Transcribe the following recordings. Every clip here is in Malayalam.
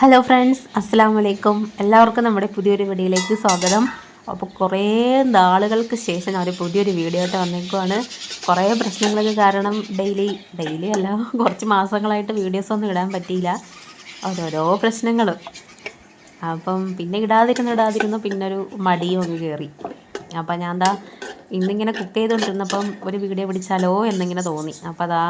ഹലോ ഫ്രണ്ട്സ് അസ്സാം വലൈക്കും എല്ലാവർക്കും നമ്മുടെ പുതിയൊരു വീഡിയോയിലേക്ക് സ്വാഗതം. അപ്പോൾ കുറേ നാളുകൾക്ക് ശേഷം ഒരു പുതിയൊരു വീഡിയോ ആയിട്ട് വന്നേക്കുവാണ്. കുറേ പ്രശ്നങ്ങൾക്ക് കാരണം ഡെയിലി ഡെയിലി അല്ല കുറച്ച് മാസങ്ങളായിട്ട് വീഡിയോസ് ഒന്നും ഇടാൻ പറ്റിയില്ല. ഓരോരോ പ്രശ്നങ്ങൾ അപ്പം പിന്നെ ഇടാതിരുന്നു ഇടാതിരുന്നു പിന്നെ ഒരു മടിയും ഒക്കെ കയറി അപ്പം ഞാൻ എന്താ ഇന്നിങ്ങനെ കുക്ക് ചെയ്തുകൊണ്ടിരുന്നപ്പം ഒരു വീഡിയോ പിടിച്ചാലോ എന്നിങ്ങനെ തോന്നി. അപ്പം അതാ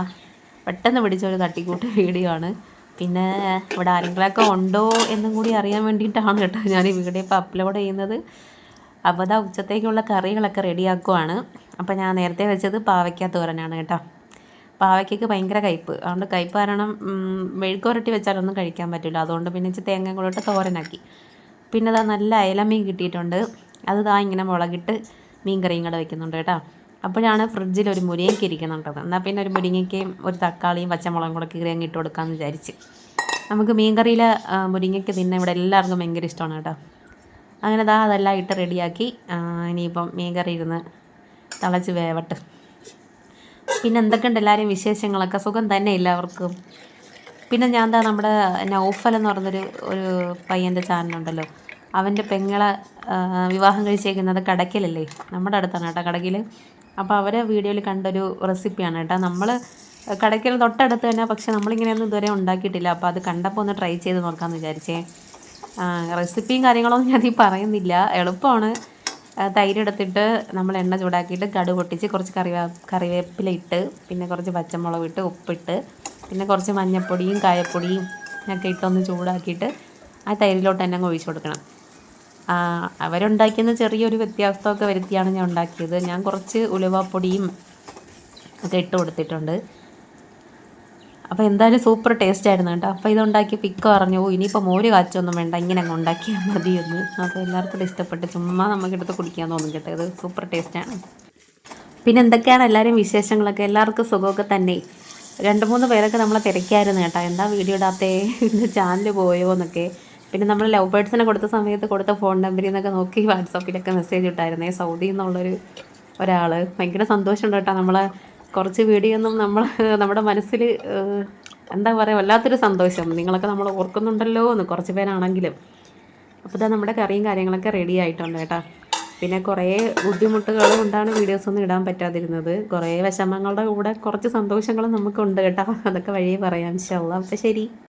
പെട്ടെന്ന് പിടിച്ച ഒരു തട്ടിക്കൂട്ട് വീഡിയോ ആണ്. പിന്നെ ഇവിടെ ആരെങ്കിലുമൊക്കെ ഉണ്ടോ എന്നും കൂടി അറിയാൻ വേണ്ടിയിട്ടാണ് കേട്ടോ ഞാൻ ഈ വീഡിയോ ഇപ്പോൾ അപ്ലോഡ് ചെയ്യുന്നത്. അപ്പോൾ അതാ ഉച്ചത്തേക്കുള്ള കറികളൊക്കെ റെഡിയാക്കുവാണ്. അപ്പോൾ ഞാൻ നേരത്തെ വെച്ചത് പാവയ്ക്ക തോരനാണ് കേട്ടോ. പാവയ്ക്കയ്ക്ക് ഭയങ്കര കയ്പ്പ്. അതുകൊണ്ട് കയ്പ്പ് കാരണം മെഴുക്കുരട്ടി വെച്ചാലൊന്നും കഴിക്കാൻ പറ്റില്ല. അതുകൊണ്ട് പിന്നെ ഇച്ചിരി തേങ്ങ കൂടെ തോരനാക്കി. പിന്നെ അതാ നല്ല അയലമീൻ കിട്ടിയിട്ടുണ്ട്. അത് ഇതാ ഇങ്ങനെ മുളകിട്ട് മീൻ കറിയും കൂടെ വെക്കുന്നുണ്ട് കേട്ടോ. അപ്പോഴാണ് ഫ്രിഡ്ജിൽ ഒരു മുരിങ്ങയ്ക്ക് ഇരിക്കുന്നുണ്ടത് എന്നാൽ പിന്നെ ഒരു മുരിങ്ങയ്ക്കയും ഒരു തക്കാളിയും പച്ചമുളകും കൂടെ കീറി അങ്ങ് ഇട്ട് കൊടുക്കാമെന്ന് വിചാരിച്ച്. നമുക്ക് മീൻകറിയിൽ മുരിങ്ങയ്ക്ക് തിന്നാൻ ഇവിടെ എല്ലാവർക്കും ഭയങ്കര ഇഷ്ടമാണ് കേട്ടോ. അങ്ങനെ ദാ അതെല്ലാം ഇട്ട് റെഡിയാക്കി ഇനിയിപ്പം മീൻകറി ഇരുന്ന് തിളച്ച് വേവട്ട്. പിന്നെ എന്തൊക്കെയുണ്ട് എല്ലാവരും വിശേഷങ്ങളൊക്കെ? സുഖം തന്നെ എല്ലാവർക്കും. പിന്നെ ഞാൻ എന്താ നമ്മുടെ നൗഫൽ എന്ന് പറഞ്ഞൊരു ഒരു പയ്യന്റെ ചാനലുണ്ടല്ലോ. അവന്റെ പെങ്ങളെ വിവാഹം കഴിച്ചേക്കുന്നത് കടക്കലല്ലേ നമ്മുടെ അടുത്താണ് കേട്ടോ കടക്കിൽ അപ്പോൾ അവരെ വീഡിയോയിൽ കണ്ടൊരു റെസിപ്പിയാണ് കേട്ടോ. നമ്മൾ കടയ്ക്കൽ തൊട്ടടുത്ത് തന്നെ പക്ഷേ നമ്മളിങ്ങനെയൊന്നും ഇതുവരെ ഉണ്ടാക്കിയിട്ടില്ല. അപ്പോൾ അത് കണ്ടപ്പോൾ ഒന്ന് ട്രൈ ചെയ്ത് നോക്കാമെന്ന് വിചാരിച്ചേ. റെസിപ്പിയും കാര്യങ്ങളൊന്നും ഞാനീ പറയുന്നില്ല. എളുപ്പമാണ്. തൈര് എടുത്തിട്ട് നമ്മൾ എണ്ണ ചൂടാക്കിയിട്ട് കടു പൊട്ടിച്ച് കുറച്ച് കറിവേ കറിവേപ്പില ഇട്ട് പിന്നെ കുറച്ച് പച്ചമുളക് ഇട്ട് ഉപ്പിട്ട് പിന്നെ കുറച്ച് മഞ്ഞൾപ്പൊടിയും കായപ്പൊടിയും ഒക്കെ ഇട്ടൊന്ന് ചൂടാക്കിയിട്ട് ആ തൈരിലോട്ട് തന്നെ അങ്ങ് ഒഴിച്ചു കൊടുക്കണം. അവരുണ്ടാക്കിയെന്ന് ചെറിയൊരു വ്യത്യാസമൊക്കെ വരുത്തിയാണ് ഞാൻ ഉണ്ടാക്കിയത്. ഞാൻ കുറച്ച് ഉലുവാപ്പൊടിയും ഒക്കെ ഇട്ട് കൊടുത്തിട്ടുണ്ട്. അപ്പോൾ എന്തായാലും സൂപ്പർ ടേസ്റ്റ് ആയിരുന്നു കേട്ടോ. അപ്പോൾ ഇതുണ്ടാക്കി പിക്ക് പറഞ്ഞു ഓ ഇനിയിപ്പോൾ മോര് കാച്ചൊന്നും വേണ്ട. ഇങ്ങനെ അങ്ങ് ഉണ്ടാക്കിയാൽ മതിയെന്ന് അപ്പോൾ എല്ലാവർക്കും ഇഷ്ടപ്പെട്ട് ചുമ്മാ നമുക്കെടുത്ത് കുടിക്കാൻ തോന്നും കേട്ടോ. ഇത് സൂപ്പർ ടേസ്റ്റാണ് പിന്നെ എന്തൊക്കെയാണ് എല്ലാവരും വിശേഷങ്ങളൊക്കെ? എല്ലാവർക്കും സുഖമൊക്കെ തന്നെ. രണ്ട് മൂന്ന് പേരൊക്കെ നമ്മളെ തിരക്കായിരുന്നു കേട്ടോ. എന്താ വീഡിയോ ഇടാത്തേ? ചാനൽ പോയോ എന്നൊക്കെ. പിന്നെ നമ്മൾ ലവ് ബേഡ്സിനെ കൊടുത്ത സമയത്ത് കൊടുത്ത ഫോൺ നമ്പറിൽ നിന്നൊക്കെ നോക്കി വാട്സാപ്പിലൊക്കെ മെസ്സേജ് ഇട്ടായിരുന്നേ. സൗദി എന്നുള്ളൊരു ഒരാൾ ഭയങ്കര സന്തോഷമുണ്ട് കേട്ടോ നമ്മളെ. കുറച്ച് വീഡിയോ ഒന്നും നമ്മൾ നമ്മുടെ മനസ്സിൽ എന്താ പറയുക വല്ലാത്തൊരു സന്തോഷം. നിങ്ങളൊക്കെ നമ്മൾ ഓർക്കുന്നുണ്ടല്ലോ എന്ന് കുറച്ച് പേരാണെങ്കിലും. അപ്പോൾ ഇതാ നമ്മുടെ കറിയും കാര്യങ്ങളൊക്കെ റെഡി ആയിട്ടുണ്ട് കേട്ടോ. പിന്നെ കുറേ ബുദ്ധിമുട്ടുകൾ കൊണ്ടാണ് വീഡിയോസൊന്നും ഇടാൻ പറ്റാതിരുന്നത്. കുറേ വിഷമങ്ങളുടെ കൂടെ കുറച്ച് സന്തോഷങ്ങളും നമുക്കുണ്ട് കേട്ടോ. അതൊക്കെ വഴിയേ പറയാം ഇൻഷാല്ല അപ്പോൾ ശരി.